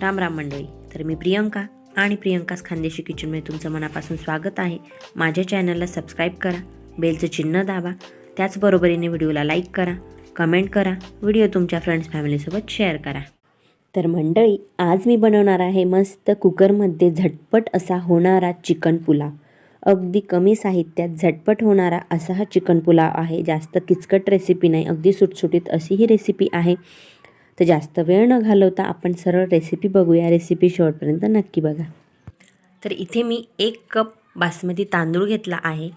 राम राम मंडळी. तर मी प्रियंका आणि प्रियंकाच खानदेशी किचनमध्ये तुमचं मनापासून स्वागत आहे. माझ्या चॅनलला सबस्क्राईब करा बेलचं चिन्ह दाबा त्याचबरोबरीने व्हिडिओला लाईक करा कमेंट करा व्हिडिओ तुमच्या फ्रेंड्स फॅमिलीसोबत शेअर करा. तर मंडळी आज मी बनवणार आहे मस्त कुकरमध्ये झटपट असा होणारा चिकन पुलाव. अगदी कमी साहित्यात झटपट होणारा असा हा चिकन पुलाव आहे. जास्त किचकट रेसिपी नाही अगदी सुटसुटीत अशी ही रेसिपी आहे. तर जास्त वेळ न घालवता आपण सरळ रेसिपी बघूया. रेसिपी शेवटपर्यंत नक्की बघा. तर इथे मी एक कप बासमती तांदूळ घेतला आहे.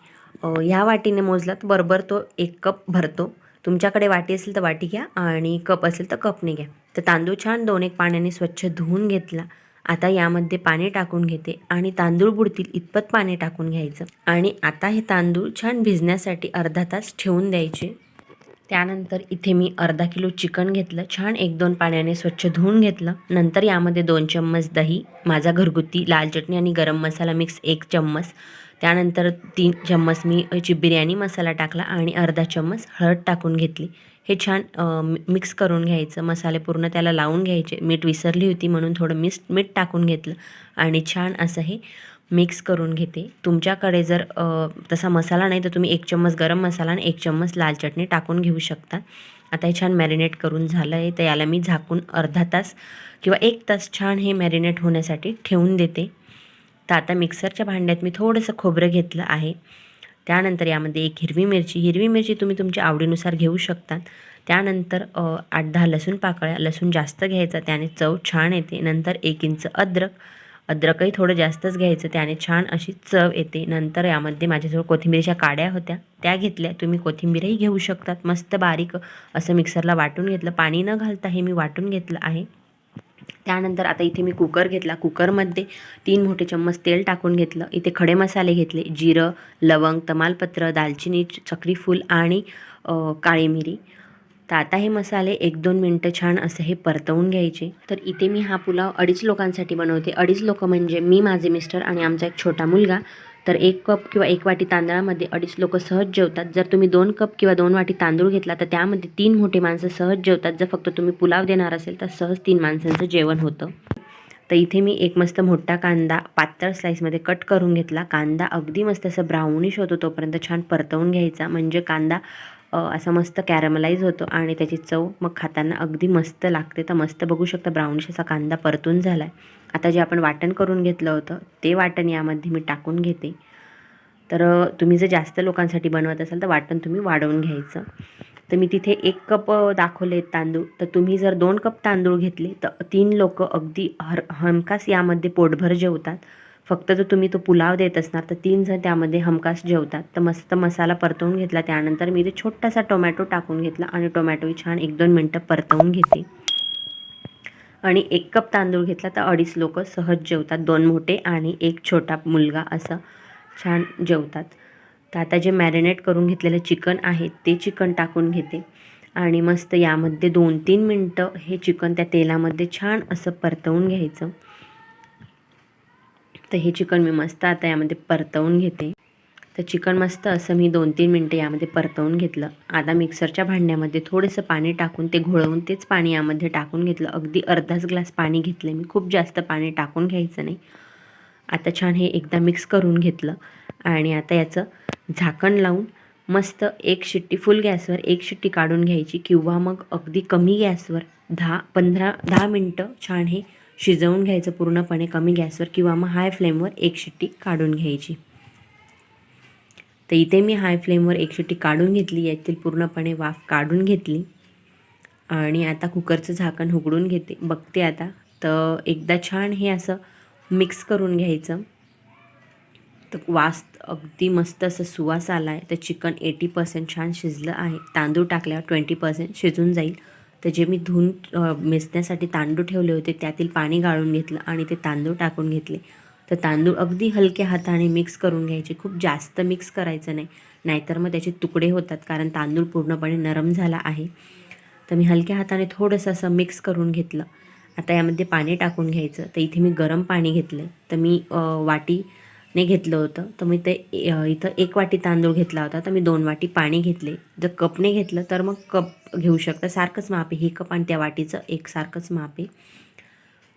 ह्या वाटीने मोजला तर बरोबर तो एक कप भरतो. तुमच्याकडे वाटी असेल तर वाटी घ्या आणि कप असेल तर कपने घ्या. तर तांदूळ छान दोन एक पाण्याने स्वच्छ धुवून घेतला. आता यामध्ये पाणी टाकून घेते आणि तांदूळ बुडतील इतपत पाणी टाकून घ्यायचं. आणि आता हे तांदूळ छान भिजण्यासाठी अर्धा तास ठेवून द्यायचे. त्यानंतर इथे मी अर्धा किलो चिकन घेतलं छान एक दोन पाण्याने स्वच्छ धुवून घेतलं. नंतर यामध्ये दोन चम्मच दही माझा घरगुती लाल चटणी आणि गरम मसाला मिक्स एक चम्मच. त्यानंतर तीन चम्मच मी ची बिर्याणी मसाला टाकला आणि अर्धा चम्मच हळद टाकून घेतली. हे छान मिक्स करून घ्यायचं. मसाले पूर्ण त्याला लावून घ्यायचे. मीठ विसरली होती म्हणून थोडं मिस मीठ टाकून घेतलं. आणि छान असं हे मिक्स करून घेते. तुमच्याकडे जर तसा मसाला नाही तर तुम्ही एक चम्मच गरम मसाला आणि एक चम्मच लाल चटणी टाकून घेऊ शकता. आता हे छान मॅरिनेट करून झालं आहे तर याला मी झाकून अर्धा तास किंवा एक तास छान हे मॅरिनेट होण्यासाठी ठेवून देते. तर आता मिक्सरच्या भांड्यात मी थोडंसं खोबरं घेतलं आहे. त्यानंतर यामध्ये एक हिरवी मिरची. हिरवी मिरची तुम्ही तुमच्या आवडीनुसार घेऊ शकता. त्यानंतर आठ दहा लसूण पाकळ्या. लसूण जास्त घ्यायचा त्याने चव छान येते. नंतर एक इंच अद्रक. अद्रकही थोडं जास्तच घ्यायचं त्याने छान अशी चव येते. नंतर यामध्ये माझ्याजवळ कोथिंबीरीच्या काड्या होत्या. त्या घेतल्या. तुम्ही कोथिंबीरही घेऊ शकतात. मस्त बारीक असं मिक्सरला वाटून घेतलं. पाणी न घालता हे मी वाटून घेतलं आहे. त्यानंतर आता इथे मी कुकर घेतला. कुकरमध्ये तीन मोठे चम्मच तेल टाकून घेतलं. इथे खडे मसाले घेतले. जिरं लवंग तमालपत्र दालचिनी चक्रीफूल आणि काळी मिरी. तर आता हे मसाले एक दोन मिनटं छान असं हे परतवून घ्यायचे. तर इथे मी हा पुलाव अडीच लोकांसाठी बनवते. अडीच लोक म्हणजे मी माझे मिस्टर आणि आमचा एक छोटा मुलगा. तर एक कप किंवा एक वाटी तांदळामध्ये अडीच लोक सहज जेवतात. जर तुम्ही दोन कप किंवा दोन वाटी तांदूळ घेतला तर त्यामध्ये तीन मोठे माणसं सहज जेवतात. जर फक्त तुम्ही पुलाव देणार असेल तर सहज तीन माणसांचं जेवण होतं. तर इथे मी एक मस्त मोठा कांदा पातळ स्लाईसमध्ये कट करून घेतला. कांदा अगदी मस्त असं ब्राऊनिश होतो तोपर्यंत छान परतवून घ्यायचा. म्हणजे कांदा असं मस्त कॅरमलाईज होतो आणि त्याची चव मग खाताना अगदी मस्त लागते. तर मस्त बघू शकता ब्राऊनिश असा कांदा परतून झाला आहे आता जे आपण वाटण करून घेतलं होतं ते वाटण यामध्ये मी टाकून घेते. तर तुम्ही जर जास्त लोकांसाठी बनवत असाल तर वाटण तुम्ही वाढवून घ्यायचं. तर मी तिथे एक कप दाखवले तांदूळ. तर तुम्ही जर दोन कप तांदूळ घेतले तर तीन लोक अगदी हर हमखास यामध्ये पोटभर जेवतात. फक्त जर तुम्ही तो पुलाव देत असणार तर तीन जण त्यामध्ये हमखास जेवतात. तर मस्त मसाला परतवून घेतला. त्यानंतर मी ते छोटासा टोमॅटो टाकून घेतला आणि टोमॅटोही छान एक दोन मिनटं परतवून घेते. आणि एक कप तांदूळ घेतला तर अडीच लोक सहज जेवतात. दोन मोठे आणि एक छोटा मुलगा असं छान जेवतात. तर आता जे मॅरिनेट करून घेतलेलं चिकन आहे ते चिकन टाकून घेते. आणि मस्त यामध्ये दोन तीन मिनटं हे चिकन त्या तेलामध्ये छान असं परतवून घ्यायचं. तर हे चिकन मी मस्त आता यामध्ये परतवून घेते. तर चिकन मस्त असं मी दोन तीन मिनटं यामध्ये परतवून घेतलं. आता मिक्सरच्या भांड्यामध्ये थोडंसं पाणी टाकून ते घोळवून तेच पाणी यामध्ये टाकून घेतलं. अगदी अर्धाच ग्लास पाणी घेतलं मी. खूप जास्त पाणी टाकून घ्यायचं नाही. आता छान हे एकदा मिक्स करून घेतलं. आणि आता याचं झाकण लावून मस्त एक शिट्टी फुल गॅसवर एक शिट्टी काढून घ्यायची किंवा मग अगदी कमी गॅसवर दहा पंधरा दहा मिनटं छान हे शिजवून घ्यायचं पूर्णपणे कमी गॅसवर किंवा मग हाय फ्लेमवर एक शिट्टी काढून घ्यायची. तर इथे मी हाय फ्लेमवर एक शिट्टी काढून घेतली यातील पूर्णपणे वाफ काढून घेतली. आणि आता कुकरचं झाकण उघडून घेते. बघते आता. तर एकदा छान हे असं मिक्स करून घ्यायचं. तर वास अगदी मस्त असं सुवास आला आहे तर चिकन एटी पर्सेंट छान शिजलं आहे. तांदूळ टाकल्यावर ट्वेंटी पर्सेंट शिजून जाईल. तर जे मी धुवून मिसण्यासाठी तांदूळ ठेवले होते त्यातील पाणी गाळून घेतलं आणि ते तांदूळ टाकून घेतले. तर तांदूळ अगदी हलक्या हाताने मिक्स करून घ्यायचे. खूप जास्त मिक्स करायचं नाही. नाहीतर मग त्याचे तुकडे होतात कारण तांदूळ पूर्णपणे नरम झाला आहे. तर मी हलक्या हाताने थोडंसं असं मिक्स करून घेतलं. आता यामध्ये पाणी टाकून घ्यायचं. तर इथे मी गरम पाणी घेतलं तर मी वाटी ने घेतलं होतं. तर मी ते इथं एक वाटी तांदूळ घेतला होता. तर मी दोन वाटी पाणी घेतले. जर कपने घेतलं तर मग कप घेऊ शकता. सारखंच माप. आहे हे कप आणि त्या वाटीचं एक सारखंच माप. आहे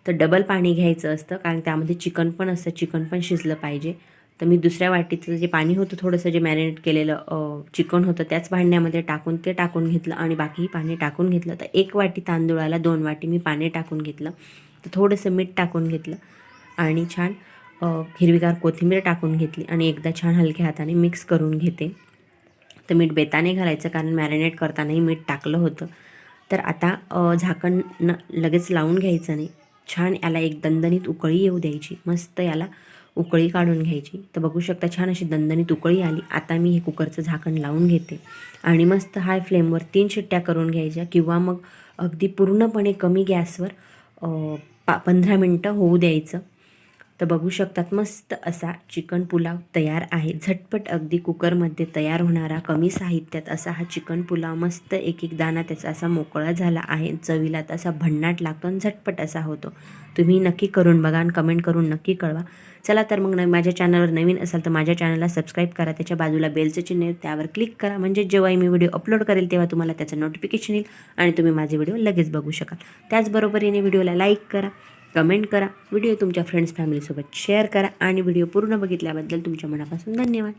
तर डबल पाणी घ्यायचं असतं. कारण त्यामध्ये चिकन पण असतं. चिकन पण शिजलं पाहिजे. तर मी दुसऱ्या वाटीचं जे पाणी होतं थोडंसं जे मॅरिनेट केलेलं चिकन होतं त्याच भांड्यामध्ये टाकून ते टाकून घेतलं आणि बाकीही पाणी टाकून घेतलं. तर एक वाटी तांदूळाला दोन वाटी मी पाणी टाकून घेतलं. तर थोडंसं मीठ टाकून घेतलं. आणि छान हिरवीगार कोथिंबीर टाकून घेतली आणि एकदा छान हलक्या हाताने मिक्स करून घेते. तर मीठ बेताने घालायचं कारण मॅरिनेट करतानाही मीठ टाकलं होतं. तर आता झाकण न लगेच लावून घ्यायचं नाही. छान याला एक दणदणीत उकळी येऊ द्यायची. मस्त याला उकळी काढून घ्यायची. तर बघू शकता छान अशी दणदणीत उकळी आली. आता मी हे कुकरचं झाकण लावून घेते. आणि मस्त हाय फ्लेमवर तीन शिट्ट्या करून घ्यायच्या किंवा मग अगदी पूर्णपणे कमी गॅसवर पा पंधरा मिनटं होऊ द्यायचं. तर बघू शकतात मस्त असा चिकन पुलाव तयार आहे. झटपट अगदी कुकरमध्ये तयार होणारा कमी साहित्यात असा हा चिकन पुलाव मस्त एक एक दाना त्याचा असा मोकळा झाला आहे. चवीला तसा भन्नाट लागतो आणि झटपट असा होतो. तुम्ही नक्की करून बघा आणि कमेंट करून नक्की कळवा. चला तर मग न माझ्या चॅनलवर नवीन असाल तर माझ्या चॅनलला सबस्क्राईब करा. त्याच्या बाजूला बेलचं चिन्ह त्यावर क्लिक करा. म्हणजे जेव्हाही मी व्हिडिओ अपलोड करेल तेव्हा तुम्हाला त्याचं नोटिफिकेशन येईल आणि तुम्ही माझे व्हिडिओ लगेच बघू शकाल. त्याचबरोबरीने व्हिडिओला लाईक करा. कमेंट करा व्हिडिओ तुमच्या फ्रेंड्स फॅमिलीसोबत शेअर करा आणि व्हिडिओ पूर्ण बघितल्याबद्दल तुमच्या मनापासून धन्यवाद.